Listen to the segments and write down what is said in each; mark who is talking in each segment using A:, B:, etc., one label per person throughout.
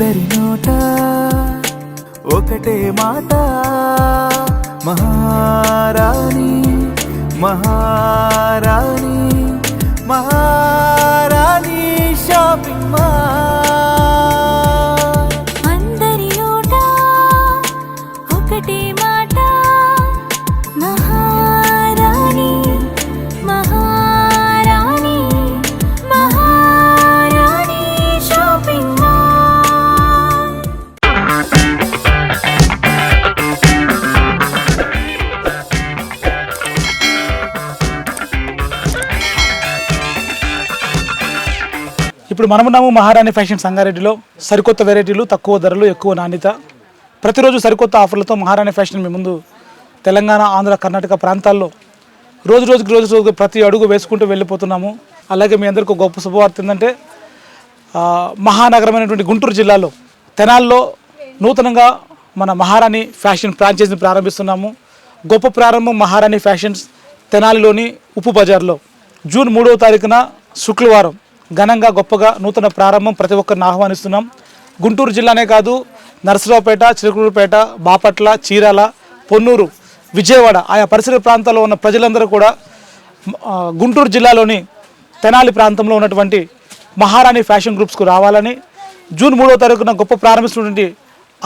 A: అందరి నోట ఒకటే మాట. మహారాణి మహారాణి మహారాణి
B: ఇప్పుడు మనమున్నాము మహారాణి ఫ్యాషన్ సంగారెడ్డిలో. సరికొత్త వెరైటీలు తక్కువ ధరలు ఎక్కువ నాణ్యత. ప్రతిరోజు సరికొత్త ఆఫర్లతో మహారాణి ఫ్యాషన్ మీ ముందు తెలంగాణ ఆంధ్ర కర్ణాటక ప్రాంతాల్లో. రోజు రోజుకి రోజు రోజుకి ప్రతి అడుగు వేసుకుంటూ వెళ్ళిపోతున్నాము. అలాగే మీ అందరికీ గొప్ప శుభవార్త ఏంటంటే మహానగరమైనటువంటి గుంటూరు జిల్లాలో తెనాల్లో నూతనంగా మన మహారాణి ఫ్యాషన్ ఫ్రాంచైజీని ప్రారంభిస్తున్నాము. గొప్ప ప్రారంభం మహారాణి ఫ్యాషన్స్ తెనాలిలోని ఉప్పు బజార్లో. జూన్ మూడవ తారీఖున శుక్రవారం. ఘనంగా గొప్పగా నూతన ప్రారంభం ప్రతి ఒక్కరిని ఆహ్వానిస్తున్నాం. గుంటూరు జిల్లానే కాదు నర్సరావుపేట చిలుకూరుపేట బాపట్ల చీరాల పొన్నూరు విజయవాడ ఆయా పరిసర ప్రాంతాల్లో ఉన్న ప్రజలందరూ కూడా గుంటూరు జిల్లాలోని తెనాలి ప్రాంతంలో ఉన్నటువంటి మహారాణి ఫ్యాషన్ గ్రూప్స్కు రావాలని జూన్ మూడో తారీఖున గొప్ప ప్రారంభిస్తున్నటువంటి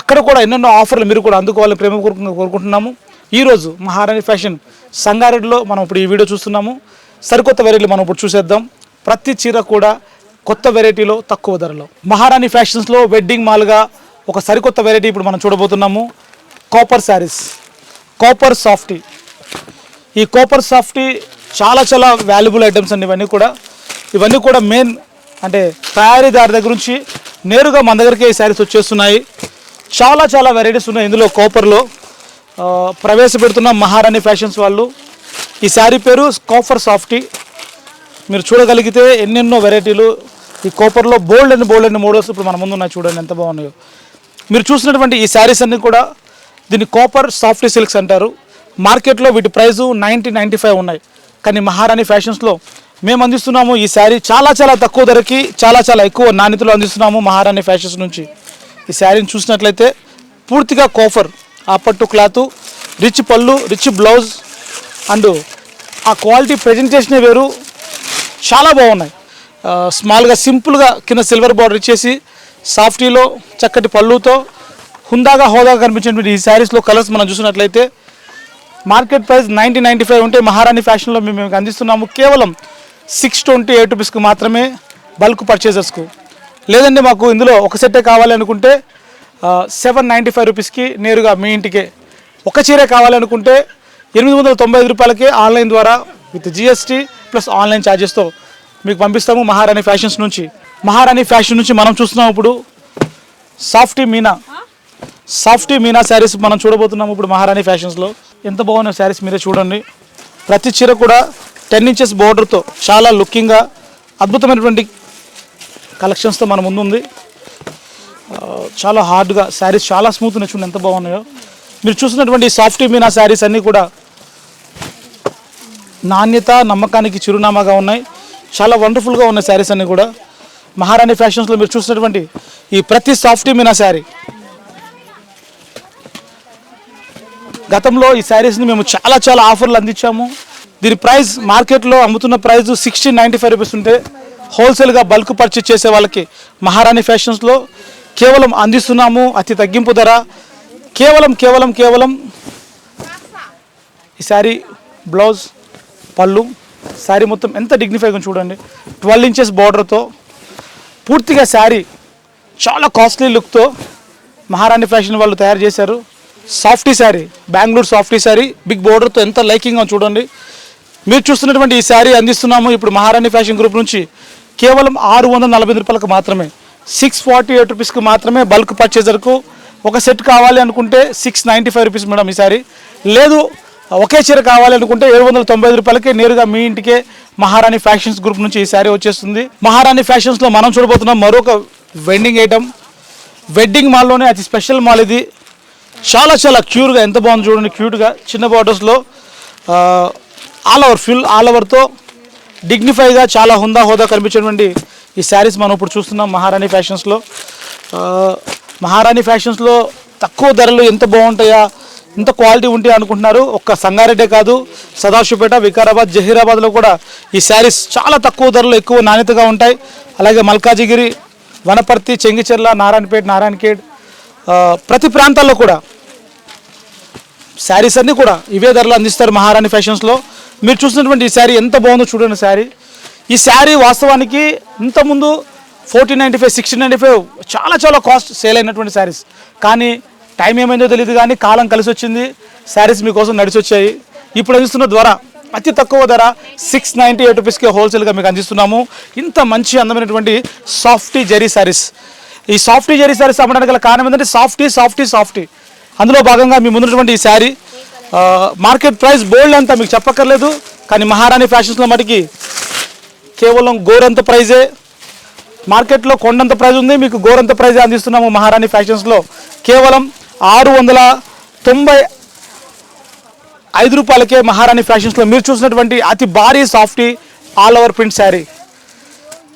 B: అక్కడ కూడా ఎన్నెన్నో ఆఫర్లు మీరు కూడా అందుకోవాలని ప్రేమపూర్వకంగా కోరుకుంటున్నాము. ఈరోజు మహారాణి ఫ్యాషన్ సంగారెడ్డిలో మనం ఇప్పుడు ఈ వీడియో చూస్తున్నాము. సరికొత్త వెరైటీలు మనం ఇప్పుడు చూసేద్దాం. ప్రతి చీర కూడా కొత్త వెరైటీలో తక్కువ ధరలో. మహారాణి ఫ్యాషన్స్లో వెడ్డింగ్ మాల్గా ఒక సరికొత్త వెరైటీ ఇప్పుడు మనం చూడబోతున్నాము. కాపర్ శారీస్ కాపర్ సాఫ్టీ ఈ కోపర్ సాఫ్టీ చాలా చాలా వాల్యుబుల్ ఐటమ్స్ అండి ఇవన్నీ కూడా. ఇవన్నీ కూడా మెయిన్ అంటే తయారీదారి దగ్గర నుంచి నేరుగా మన దగ్గరికి ఈ శారీస్ వచ్చేస్తున్నాయి. చాలా చాలా వెరైటీస్ ఉన్నాయి ఇందులో కోపర్లో ప్రవేశపెడుతున్న మహారాణి ఫ్యాషన్స్ వాళ్ళు. ఈ శారీ పేరు కాఫర్ సాఫ్టీ మీరు చూడగలిగితే ఎన్నెన్నో వెరైటీలు. ఈ కోపర్లో bold and bold and models ఇప్పుడు మన ముందు ఉన్నాయి చూడండి ఎంత బాగున్నాయో. మీరు చూసినటువంటి ఈ శారీస్ అన్నీ కూడా దీన్ని కాపర్ సాఫ్ట్ సిల్క్స్ అంటారు. మార్కెట్లో వీటి ప్రైజు నైంటీ నైంటీ ఫైవ్ ఉన్నాయి. కానీ మహారాణి ఫ్యాషన్స్లో మేము అందిస్తున్నాము ఈ శారీ చాలా చాలా తక్కువ ధరకి చాలా చాలా ఎక్కువ నాణ్యతలో అందిస్తున్నాము మహారాణి ఫ్యాషన్స్ నుంచి. ఈ శారీని చూసినట్లయితే పూర్తిగా కోఫర్ ఆ పట్టు క్లాత్ రిచ్ పళ్ళు రిచ్ బ్లౌజ్ అండ్ ఆ క్వాలిటీ ప్రజెంటేషనే వేరు. చాలా బాగున్నాయి. స్మాల్గా సింపుల్గా కింద సిల్వర్ బార్డర్ ఇచ్చేసి సాఫ్టీలో చక్కటి పళ్ళుతో హుందాగా హోదాగా కనిపించినటువంటి ఈ శారీస్లో కలర్స్ మనం చూసినట్లయితే market price ninety ninety five ఉంటే మహారాణి ఫ్యాషన్లో మేము మీకు అందిస్తున్నాము. కేవలం సిక్స్ ట్వంటీ ఎయిట్ రూపీస్కి మాత్రమే బల్క్ పర్చేసెస్కు లేదండి మాకు ఇందులో ఒక సెట్టే కావాలి అనుకుంటే సెవెన్ నైంటీ ఫైవ్ రూపీస్కి నేరుగా మీ ఇంటికే. ఒక చీరే కావాలనుకుంటే ఎనిమిది వందల తొంభై ఐదు రూపాయలకే ఆన్లైన్ ద్వారా విత్ జిఎస్టీ ప్లస్ ఆన్లైన్ ఛార్జెస్తో మీకు పంపిస్తాము మహారాణి ఫ్యాషన్స్ నుంచి. మహారాణి ఫ్యాషన్ నుంచి మనం చూస్తున్నాం ఇప్పుడు. సాఫ్టీ మీనా. సాఫ్టీ మీనా శారీస్ మనం చూడబోతున్నాము ఇప్పుడు మహారాణి ఫ్యాషన్స్లో. ఎంత బాగున్న శారీస్ మీరే చూడండి. ప్రతి చీర కూడా టెన్ ఇంచెస్ బోర్డర్తో చాలా లుకింగ్గా అద్భుతమైనటువంటి కలెక్షన్స్తో మన ముందుంది. చాలా హార్డ్గా శారీస్ చాలా స్మూత్ ఉన్నాయి చూడండి ఎంత బాగున్నాయో. మీరు చూసినటువంటి సాఫ్టీ మీనా శారీస్ అన్నీ కూడా నాణ్యత నమ్మకానికి చిరునామాగా ఉన్నాయి. చాలా వండర్ఫుల్గా ఉన్నాయి శారీస్ అన్నీ కూడా. మహారాణి ఫ్యాషన్స్లో మీరు చూసినటువంటి ఈ ప్రతి సాఫ్టీ మీనా శారీ. గతంలో ఈ శారీస్ని మేము చాలా చాలా ఆఫర్లు అందించాము. దీని ప్రైస్ మార్కెట్లో అమ్ముతున్న price sixteen ninety five rupees ఉంటే హోల్సేల్గా బల్క్ పర్చేస్ చేసే వాళ్ళకి మహారాణి ఫ్యాషన్స్లో కేవలం అందిస్తున్నాము. అతి తగ్గింపు ధర. కేవలం కేవలం కేవలం ఈ శారీ బ్లౌజ్ పళ్ళు శారీ మొత్తం ఎంత డిగ్నిఫైగా చూడండి. ట్వెల్వ్ ఇంచెస్ బార్డర్తో పూర్తిగా శారీ చాలా కాస్ట్లీ లుక్తో మహారాణి ఫ్యాషన్ వాళ్ళు తయారు చేశారు. Softy sari Bengaluru softy sari big బోర్డర్తో ఎంత లైకింగ్గా చూడండి. మీరు చూస్తున్నటువంటి ఈ శారీ అందిస్తున్నాము ఇప్పుడు మహారాణి ఫ్యాషన్ గ్రూప్ నుంచి. కేవలం ఆరు వందల నలభై రూపాయలకు మాత్రమే. సిక్స్ ఫార్టీ ఎయిట్ రూపీస్కి మాత్రమే బల్క్ పర్చేజర్కు ఒక సెట్ కావాలి అనుకుంటే six ninety five rupees madam ఈ శారీ. లేదు ఒకే చీర కావాలి అనుకుంటే ఏడు వందల తొంభై ఐదు రూపాయలకి నేరుగా మీ ఇంటికే మహారాణి ఫ్యాషన్స్ గ్రూప్ నుంచి ఈ శారీ వచ్చేస్తుంది. మహారాణి ఫ్యాషన్స్లో మనం చూడబోతున్నాం మరొక వెండింగ్ ఐటమ్. వెడ్డింగ్ మాల్లోనే అతి స్పెషల్ మాల్ ఇది. చాలా చాలా క్యూర్గా ఎంత బాగుంది చూడండి క్యూట్గా చిన్న బార్డర్స్లో ఆల్ ఓవర్ ఫుల్ ఆల్ ఓవర్తో డిగ్నిఫైగా చాలా హుందా హోదా కనిపించేటువంటి ఈ శారీస్ మనం ఇప్పుడు చూస్తున్నాం మహారాణి ఫ్యాషన్స్లో మహారాణి ఫ్యాషన్స్లో తక్కువ ధరలు ఎంత బాగుంటాయా? ఇంత క్వాలిటీ ఉంటే అనుకుంటున్నారు. ఒక్క సంగారెడ్డే కాదు సదాశివపేట వికారాబాద్ జహీరాబాద్లో కూడా ఈ శారీస్ చాలా తక్కువ ధరలు ఎక్కువ నాణ్యతగా ఉంటాయి. అలాగే మల్కాజిగిరి వనపర్తి చెంగిచెర్ల నారాయణపేట నారాయణఖేడ్ ప్రతి ప్రాంతాల్లో కూడా శారీస్ అన్నీ కూడా ఇవే ధరలు అందిస్తారు మహారాణి ఫ్యాషన్స్లో. మీరు చూసినటువంటి ఈ శారీ ఎంత బాగుందో చూడండి శారీ. ఈ శారీ వాస్తవానికి ఇంతకుముందు fourteen ninety five sixteen ninety five చాలా చాలా కాస్ట్ సేల్ అయినటువంటి శారీస్. కానీ టైం ఏమైందో తెలియదు కానీ కాలం కలిసి వచ్చింది. శారీస్ మీకోసం నడిచి వచ్చాయి ఇప్పుడు అందిస్తున్న ద్వారా అతి తక్కువ ధర సిక్స్ నైంటీ ఎయిట్ రూపీస్కి హోల్సేల్గా మీకు అందిస్తున్నాము. ఇంత మంచి అందమైనటువంటి సాఫ్టీ జరీ శారీస్ ఈ సాఫ్టీ జరీ శారీస్ అమ్మడానికి గల కారణం ఏంటంటే సాఫ్టీ సాఫ్టీ సాఫ్టీ అందులో భాగంగా మీ ముందున్నటువంటి ఈ శారీ మార్కెట్ ప్రైస్ బోల్డ్ అంతా మీకు చెప్పక్కర్లేదు. కానీ మహారాణి ఫ్యాషన్స్లో మటుకి కేవలం గోరంత ప్రైజే మార్కెట్లో కొండంత ప్రైజ్ ఉంది. మీకు గోరంత ప్రైజే అందిస్తున్నాము మహారాణి ఫ్యాషన్స్లో కేవలం ఆరు వందల తొంభై ఐదు రూపాయలకే మహారాణి ఫ్యాషన్స్లో మీరు చూసినటువంటి అతి భారీ softy all over print sari.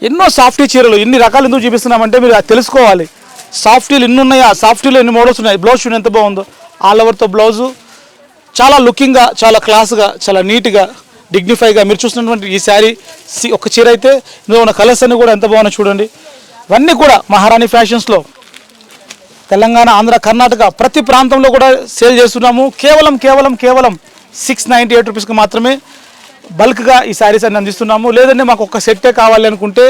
B: ఎన్నో సాఫ్టీ చీరలు ఇన్ని రకాలు ఎందుకు చూపిస్తున్నామంటే మీరు అది తెలుసుకోవాలి. సాఫ్టీలు ఎన్ని ఉన్నాయా? సాఫ్టీలో ఎన్ని మోడల్స్ ఉన్నాయి? బ్లౌజ్ చూడండి ఎంత బాగుందో. ఆల్ ఓవర్తో బ్లౌజు. చాలా లుకింగ్గా చాలా క్లాస్గా చాలా నీట్గా డిగ్నిఫైగా మీరు చూసినటువంటి ఈ శారీ సి- ఒక చీర అయితే ఇందులో ఉన్న కలర్స్ అన్నీ కూడా ఎంత బాగున్నాయి చూడండి. ఇవన్నీ కూడా మహారాణి ఫ్యాషన్స్లో తెలంగాణ ఆంధ్ర కర్ణాటక ప్రతి ప్రాంతంలో కూడా సేల్ చేస్తున్నాము. కేవలం కేవలం కేవలం సిక్స్ నైంటీ ఎయిట్ రూపీస్కి మాత్రమే బల్క్గా ఈ శారీస్ అన్ని అందిస్తున్నాము. లేదంటే మాకు ఒక సెట్టే కావాలి అనుకుంటే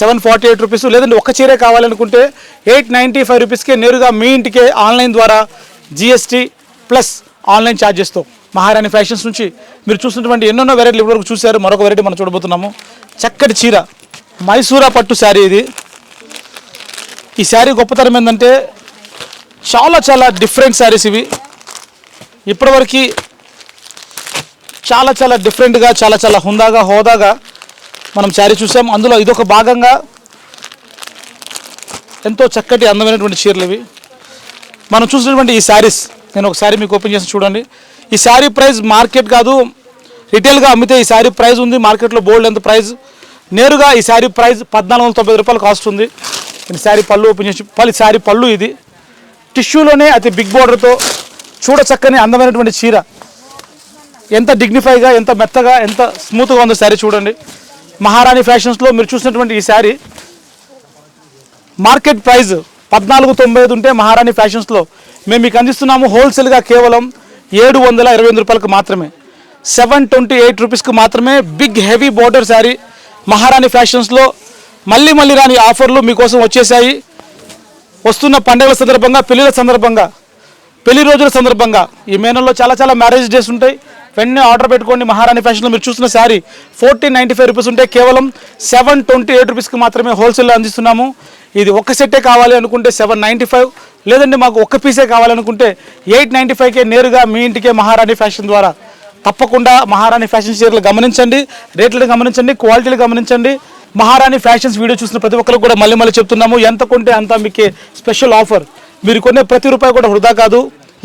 B: సెవెన్ ఫార్టీ ఎయిట్ రూపీస్ లేదంటే ఒక చీరే కావాలనుకుంటే ఎయిట్ నైంటీ ఫైవ్ రూపీస్కే నేరుగా మీ ఇంటికే ఆన్లైన్ ద్వారా జిఎస్టీ ప్లస్ ఆన్లైన్ ఛార్జెస్తో మహారాణి ఫ్యాషన్స్ నుంచి మీరు చూసినటువంటి ఎన్నెన్నో వెరైటీలు ఇప్పటివరకు చూశారు. మరొక వెరైటీ మనం చూడబోతున్నాము. చక్కటి చీర. మైసూరా పట్టు శారీ ఇది. ఈ శారీ గొప్పతనం ఏంటంటే చాలా చాలా డిఫరెంట్ శారీస్ ఇవి. ఇప్పటివరకు చాలా చాలా డిఫరెంట్గా చాలా చాలా హుందాగా హోదాగా మనం శారీ చూసాం. అందులో ఇదొక భాగంగా ఎంతో చక్కటి అందమైనటువంటి చీరలు ఇవి. మనం చూసినటువంటి ఈ శారీస్ నేను ఒక శారీ మీకు ఓపెన్ చేసి చూడండి. ఈ శారీ ప్రైస్ మార్కెట్ కాదు రిటైల్గా అమ్మితే ఈ శారీ ప్రైస్ ఉంది మార్కెట్లో బోల్డ్ ఎంత ప్రైస్ నేరుగా ఈ శారీ ప్రైస్ పద్నాలుగు వందల తొంభై రూపాయలు కాస్ట్ ఉంది. ఈ శారీ పళ్ళు ఓపెన్ చేసి పళ్ళు శారీ పళ్ళు ఇది. టిష్యూలోనే అతి బిగ్ బోర్డర్తో చూడచక్కని అందమైనటువంటి చీర. ఎంత డిగ్నిఫైగా ఎంత మెత్తగా ఎంత స్మూత్గా ఉందో శారీ చూడండి. మహారాణి ఫ్యాషన్స్లో మీరు చూసినటువంటి ఈ శారీ. మార్కెట్ ప్రైజ్ పద్నాలుగు తొంభై ఐదు ఉంటే మహారాణి ఫ్యాషన్స్లో మేము మీకు అందిస్తున్నాము హోల్సేల్గా కేవలం ఏడు వందల ఇరవై ఎనిమిది రూపాయలకు మాత్రమే. సెవెన్ ట్వంటీ ఎయిట్ రూపీస్కి మాత్రమే బిగ్ హెవీ బోర్డర్ శారీ మహారాణి ఫ్యాషన్స్లో. మళ్ళీ మళ్ళీ రాని ఆఫర్లు మీకోసం వచ్చేసాయి వస్తున్న పండుగల సందర్భంగా పెళ్ళిల సందర్భంగా పెళ్ళి రోజుల సందర్భంగా ఈ మే నెలలో చాలా చాలా మ్యారేజ్ డేస్ ఉంటాయి. వెంటనే ఆర్డర్ పెట్టుకోండి. మహారాణి ఫ్యాషన్లో మీరు చూసిన sari fourteen ninety five rupees ఉంటే కేవలం సెవెన్ ట్వంటీ ఎయిట్ రూపీస్కి మాత్రమే హోల్సేల్లో అందిస్తున్నాము. ఇది ఒక్క సెట్టే కావాలి అనుకుంటే సెవెన్ నైంటీ ఫైవ్ లేదంటే మాకు ఒక్క పీసే కావాలనుకుంటే ఎయిట్ నైంటీ ఫైవ్కే నేరుగా మీ ఇంటికే మహారాణి ఫ్యాషన్ ద్వారా. తప్పకుండా మహారాణి ఫ్యాషన్ చీరలు గమనించండి. రేట్లు గమనించండి. క్వాలిటీలు గమనించండి. మహారాణి ఫ్యాషన్స్ వీడియో చూసిన ప్రతి ఒక్కరికి కూడా మళ్ళీ మళ్ళీ చెప్తున్నాము. ఎంత కొంటే అంత మీకు స్పెషల్ ఆఫర్. మీరు కొనే ప్రతి రూపాయి కూడా వృధా కాదు.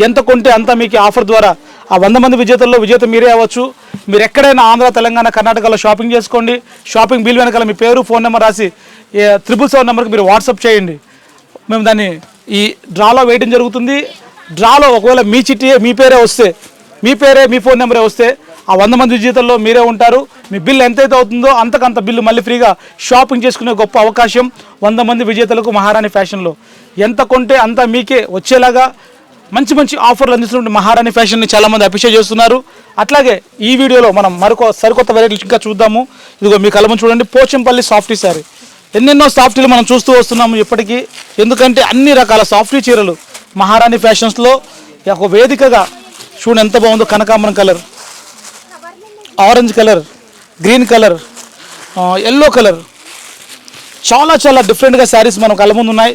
B: ఎంత కొంటే అంత మీకు ఆఫర్ ద్వారా ఆ వంద మంది విజేతల్లో విజేత మీరే అవ్వచ్చు. మీరు ఎక్కడైనా ఆంధ్ర తెలంగాణ కర్ణాటకలో షాపింగ్ చేసుకోండి. షాపింగ్ బిల్ వెనకాల మీ పేరు ఫోన్ నెంబర్ రాసి త్రిబుల్ సెవెన్ నెంబర్కి మీరు వాట్సాప్ చేయండి. మేము దాన్ని ఈ డ్రాలో వేయడం జరుగుతుంది. డ్రాలో ఒకవేళ మీ చిట్టి మీ పేరే వస్తే మీ పేరే మీ ఫోన్ నెంబరే వస్తే ఆ వంద మంది విజేతల్లో మీరే ఉంటారు. మీ బిల్ ఎంతైతే అవుతుందో అంతకంత బిల్లు మళ్ళీ ఫ్రీగా షాపింగ్ చేసుకునే గొప్ప అవకాశం వంద మంది విజేతలకు మహారాణి ఫ్యాషన్లో. ఎంత కొంటే అంత మీకే వచ్చేలాగా మంచి మంచి ఆఫర్లు అందిస్తున్న మహారాణి ఫ్యాషన్ని చాలామంది అప్రిషియేట్ చేస్తున్నారు. అట్లాగే ఈ వీడియోలో మనం మరొక సరికొత్త వెరైటీలు ఇంకా చూద్దాము. ఇదిగో మీ కలమని చూడండి పోచంపల్లి సాఫ్టీ శారీ ఎన్నెన్నో సాఫ్టీలు మనం చూస్తూ వస్తున్నాము ఇప్పటికీ. ఎందుకంటే అన్ని రకాల సాఫ్టీ చీరలు మహారాణి ఫ్యాషన్స్లో. ఒక వేదికగా చూడండి ఎంత బాగుందో కనకాంబరం colour. Orange colour green colour yellow colour. చాలా చాలా డిఫరెంట్గా శారీస్ మనం కళ్ళ ముందు ఉన్నాయి.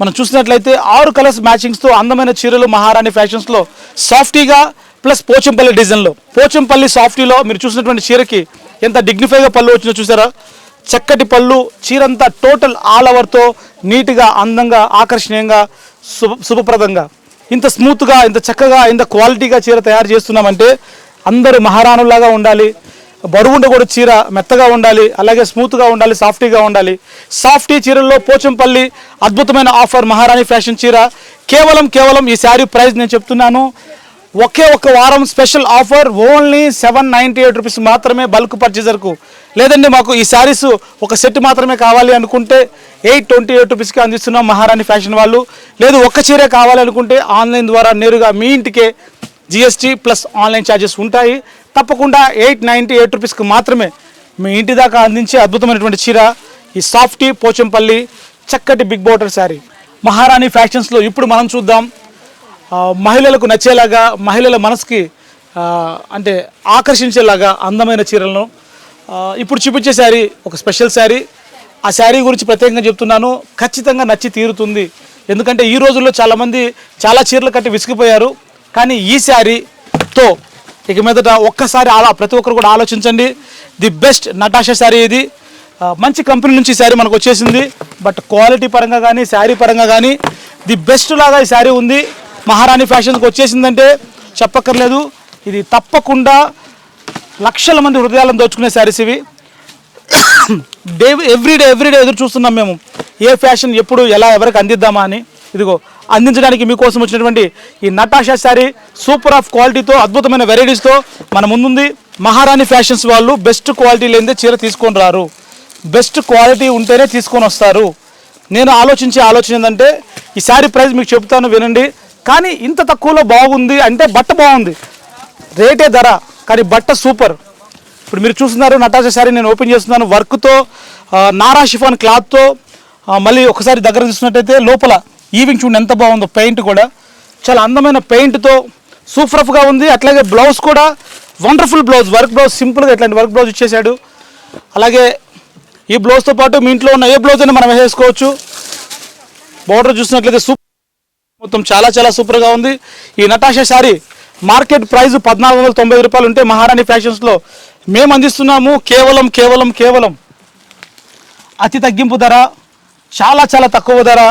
B: మనం చూసినట్లయితే ఆరు కలర్స్ మ్యాచింగ్స్తో అందమైన చీరలు మహారాణి ఫ్యాషన్స్లో సాఫ్టీగా ప్లస్ పోచంపల్లి డిజైన్లో పోచంపల్లి సాఫ్టీలో మీరు చూసినటువంటి చీరకి ఎంత డిగ్నిఫైగా పళ్ళు వచ్చిందో చూసారా? చక్కటి పళ్ళు చీరంతా టోటల్ ఆల్ ఓవర్తో నీట్గా అందంగా ఆకర్షణీయంగా శుభ శుభప్రదంగా. ఇంత స్మూత్గా ఇంత చక్కగా ఇంత క్వాలిటీగా చీర తయారు చేస్తున్నామంటే అందరూ మహారాణుల్లాగా ఉండాలి. బరువు కూడా చీర మెత్తగా ఉండాలి అలాగే స్మూత్గా ఉండాలి సాఫ్టీగా ఉండాలి. సాఫ్టీ చీరల్లో పోచంపల్లి అద్భుతమైన ఆఫర్ మహారాణి ఫ్యాషన్ చీర. కేవలం కేవలం ఈ శారీ ప్రైస్ నేను చెప్తున్నాను. ఒకే ఒక వారం special offer only seven ninety eight rupees మాత్రమే బల్క్ పర్చేజర్కు. లేదండి మాకు ఈ శారీస్ ఒక సెట్ మాత్రమే కావాలి అనుకుంటే ఎయిట్ ట్వంటీ ఎయిట్ రూపీస్కి అందిస్తున్నాం మహారాణి ఫ్యాషన్ వాళ్ళు. లేదు ఒక్క చీరే కావాలి అనుకుంటే ఆన్లైన్ ద్వారా నేరుగా మీ ఇంటికే జిఎస్టీ ప్లస్ ఆన్లైన్ ఛార్జెస్ ఉంటాయి. తప్పకుండా ఎయిట్ నైంటీ ఎయిట్ రూపీస్కి మాత్రమే మీ ఇంటి దాకా అందించే అద్భుతమైనటువంటి చీర ఈ సాఫ్టీ పోచంపల్లి చక్కటి బిగ్ బోటర్ శారీ మహారాణి ఫ్యాషన్స్లో ఇప్పుడు మనం చూద్దాం. మహిళలకు నచ్చేలాగా మహిళల మనసుకి అంటే ఆకర్షించేలాగా అందమైన చీరలను ఇప్పుడు చూపించే శారీ ఒక స్పెషల్ శారీ ఆ శారీ గురించి ప్రత్యేకంగా చెప్తున్నాను. ఖచ్చితంగా నచ్చి తీరుతుంది. ఎందుకంటే ఈ రోజుల్లో చాలామంది చాలా చీరలు కట్టి విసిగిపోయారు. కానీ ఈ శారీతో ఇక మీదట ఒక్కసారి అలా ప్రతి ఒక్కరు కూడా ఆలోచించండి. ది బెస్ట్ నటాషా శారీ ఇది. మంచి కంపెనీ నుంచి ఈ శారీ మనకు వచ్చేసింది. బట్ క్వాలిటీ పరంగా కానీ శారీ పరంగా కానీ ది బెస్ట్ లాగా ఈ శారీ ఉంది. మహారాణి ఫ్యాషన్కి వచ్చేసిందంటే చెప్పక్కర్లేదు. ఇది తప్పకుండా లక్షల మంది హృదయాలను దోచుకునే శారీస్ ఇవి. డే ఎవ్రీడే ఎవ్రీడే ఎదురు చూస్తున్నాం మేము. ఏ ఫ్యాషన్ ఎప్పుడు ఎలా ఎవరికి అందిద్దామా అని. ఇదిగో అందించడానికి మీకోసం వచ్చినటువంటి ఈ నటాషా శారీ సూపర్ ఆఫ్ క్వాలిటీతో అద్భుతమైన వెరైటీస్తో మన ముందుంది మహారాణి ఫ్యాషన్స్ వాళ్ళు బెస్ట్ క్వాలిటీ లేనిదే చీర తీసుకొని రారు. బెస్ట్ క్వాలిటీ ఉంటేనే తీసుకొని వస్తారు. నేను ఆలోచించే ఆలోచన ఏంటంటే ఈ శారీ ప్రైస్ మీకు చెప్తాను వినండి. కానీ ఇంత తక్కువలో బాగుంది అంటే బట్ట బాగుంది. రేటే ధర కానీ బట్ట సూపర్. ఇప్పుడు మీరు చూస్తున్నారు నటాజా శారీ నేను ఓపెన్ చేస్తున్నాను వర్క్తో నారా షిఫాన్ క్లాత్తో మళ్ళీ ఒకసారి దగ్గర చూసినట్టయితే లోపల ఈవింగ్ చూడండి ఎంత బాగుందో పెయింట్ కూడా. చాలా అందమైన పెయింట్తో సూపర్ఫ్గా ఉంది. అట్లాగే బ్లౌజ్ కూడా వండర్ఫుల్ బ్లౌజ్ వర్క్ బ్లౌజ్ సింపుల్గా ఇట్లాంటి వర్క్ బ్లౌజ్ ఇచ్చేసాడు అలాగే ఈ బ్లౌజ్తో పాటు మీ ఇంట్లో ఉన్న ఏ బ్లౌజ్ అయినా మనం వేసేసుకోవచ్చు. బోర్డర్ చూసినట్లయితే సూపర్ మొత్తం చాలా చాలా సూపర్గా ఉంది. ఈ నటాషా శారీ మార్కెట్ ప్రైస్ పద్నాలుగు వందల తొంభై రూపాయలు ఉంటే మహారాణి ఫ్యాషన్స్లో మేము అందిస్తున్నాము. కేవలం కేవలం కేవలం అతి తగ్గింపు ధర చాలా చాలా తక్కువ ధర.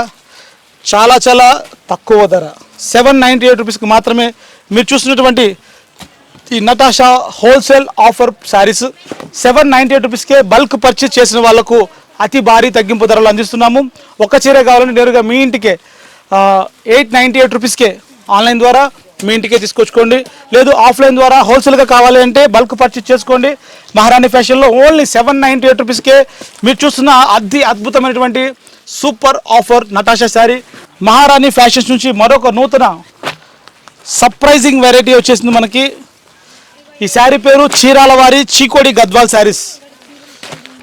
B: చాలా చాలా తక్కువ ధర. సెవెన్ నైంటీ ఎయిట్ రూపీస్కి మాత్రమే మీరు చూసినటువంటి ఈ Natasha wholesale offer saris seven ninety eight రూపీస్కే బల్క్ పర్చేస్ చేసిన వాళ్ళకు అతి భారీ తగ్గింపు ధరలు అందిస్తున్నాము. ఒక చీర కావాలంటే నేరుగా మీ ఇంటికే ఎయిట్ నైంటీ ఎయిట్ రూపీస్కే ఆన్లైన్ ద్వారా మీ ఇంటికే తీసుకొచ్చుకోండి. లేదు ఆఫ్లైన్ ద్వారా హోల్సేల్గా కావాలి అంటే బల్క్ పర్చేస్ చేసుకోండి. మహారాణి ఫ్యాషన్లో ఓన్లీ సెవెన్ నైంటీ ఎయిట్ రూపీస్కే మీరు చూస్తున్న అతి అద్భుతమైనటువంటి సూపర్ ఆఫర్ నటాషా శారీ. మహారాణి ఫ్యాషన్స్ నుంచి మరొక నూతన సర్ప్రైజింగ్ వెరైటీ వచ్చేసింది మనకి. ఈ శారీ పేరు చీరాల వారి చీకోడి గద్వాల్ శారీస్.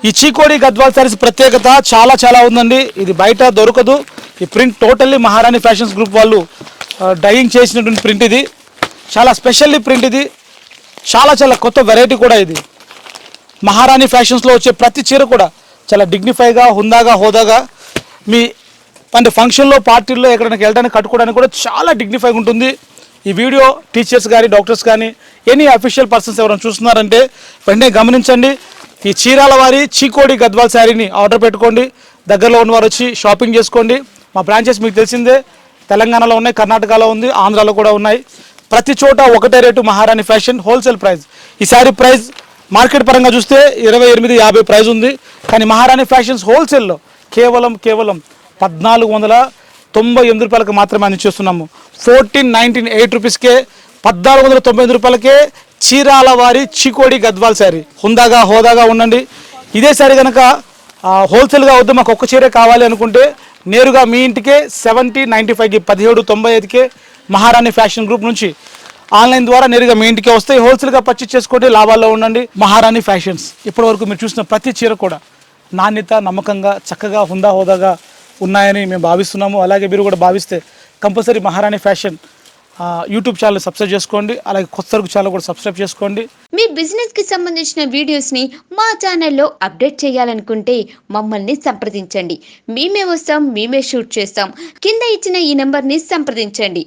B: ఈ చీకోడి గద్వాల్ శారీస్ ప్రత్యేకత చాలా చాలా ఉందండి. ఇది బయట దొరకదు. ఈ print totally Maharani fashions group వాళ్ళు డైయింగ్ చేసినటువంటి ప్రింట్ ఇది. చాలా స్పెషల్లీ ప్రింట్ ఇది. చాలా చాలా కొత్త వెరైటీ కూడా ఇది. మహారాణి ఫ్యాషన్స్లో వచ్చే ప్రతి చీర కూడా చాలా డిగ్నిఫైగా హుందాగా హోదాగా మీ అంటే ఫంక్షన్లో పార్టీల్లో ఎక్కడికి వెళ్ళడానికి కట్టుకోవడానికి కూడా చాలా డిగ్నిఫైగా ఉంటుంది. ఈ వీడియో టీచర్స్ కానీ డాక్టర్స్ కానీ ఎనీ అఫీషియల్ పర్సన్స్ ఎవరైనా చూస్తున్నారంటే వెంటనే గమనించండి. ఈ చీరాల వారి చీకోడి గద్వాల్ శారీని ఆర్డర్ పెట్టుకోండి. దగ్గరలో ఉన్నవారు వచ్చి షాపింగ్ చేసుకోండి. మా బ్రాంచెస్ మీకు తెలిసిందే. తెలంగాణలో ఉన్నాయి కర్ణాటకలో ఉంది ఆంధ్రాలో కూడా ఉన్నాయి. ప్రతి చోట ఒకటే రేటు మహారాణి ఫ్యాషన్ హోల్సేల్ ప్రైస్ ఈ శారీ ప్రైస్ మార్కెట్ పరంగా చూస్తే ఇరవై ఎనిమిది యాభై ప్రైస్ ఉంది. కానీ మహారాణి ఫ్యాషన్స్ హోల్సేల్లో కేవలం కేవలం పద్నాలుగు వందల తొంభై ఎనిమిది రూపాయలకు మాత్రమే అందించేస్తున్నాము ఫోర్టీన్ నైన్టీన్ ఎయిట్ రూపీస్కే పద్నాలుగు వందల తొంభై ఎనిమిది రూపాయలకే చీరాల వారి చికోడి గద్వాల్ శారీ. హుందాగా హోదాగా ఉండండి. ఇదే శారీ కనుక హోల్సేల్గా వద్దు మాకు ఒక్క చీరే కావాలి అనుకుంటే నేరుగా మీ ఇంటికే సెవెంటీ నైంటీ ఫైవ్కి పదిహేడు తొంభై ఐదుకే మహారాణి ఫ్యాషన్ గ్రూప్ నుంచి ఆన్లైన్ ద్వారా నేరుగా మీ ఇంటికే వస్తాయి. హోల్సేల్గా పర్చేస్ చేసుకోండి లాభాల్లో ఉండండి. మహారాణి ఫ్యాషన్స్. ఇప్పటివరకు మీరు చూసిన ప్రతి చీర కూడా నాణ్యత నమ్మకంగా చక్కగా హుందా హోదాగా ఉన్నాయని మేము భావిస్తున్నాము. అలాగే మీరు కూడా భావిస్తే కంపల్సరీ మహారాణి ఫ్యాషన్ యూట్యూబ్ ఛానల్ సబ్స్క్రైబ్ చేసుకోండి. అలాగే కొత్త సరుకు ఛానల్ కూడా సబ్స్క్రైబ్ చేసుకోండి.
C: మీ బిజినెస్కి సంబంధించిన వీడియోస్ని మా ఛానల్లో అప్డేట్ చేయాలనుకుంటే మమ్మల్ని సంప్రదించండి. మేమే వస్తాం మేమే షూట్ చేస్తాం. కింద ఇచ్చిన ఈ నెంబర్ని సంప్రదించండి.